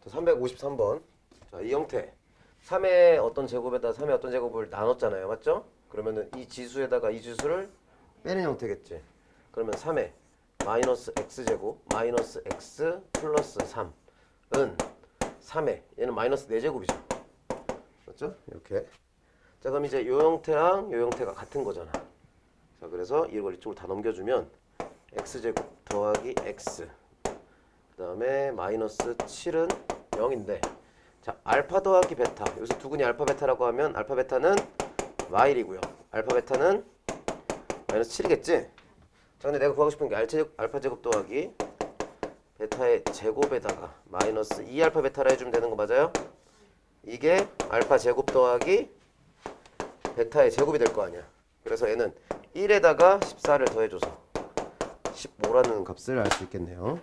자, 353번. 자, 이 형태. 3의 어떤 제곱에다 3의 어떤 제곱을 나눴잖아요. 맞죠? 그러면은 이 지수에다가 이 지수를 빼는 형태겠지. 그러면 3의 마이너스 x제곱 마이너스 x 플러스 3은 3의 얘는 마이너스 4제곱이죠. 맞죠? 이렇게. 자 그럼 이제 요 형태랑 요 형태가 같은 거잖아. 자 그래서 이걸 이쪽으로 다 넘겨주면 x제곱 더하기 x 그 다음에 마이너스 7은 0인데 자 알파 더하기 베타. 여기서 두근이 알파 베타라고 하면 알파 베타는 y이고요. 알파 베타는 마이너스 7이겠지? 자 근데 내가 구하고 싶은 게 알제곱, 알파 제곱 더하기 베타의 제곱에다가 마이너스 2 알파 베타라 해주면 되는 거 맞아요? 이게 알파 제곱 더하기 베타의 제곱이 될 거 아니야. 그래서 얘는 1에다가 14를 더해줘서 15라는 값을 알 수 있겠네요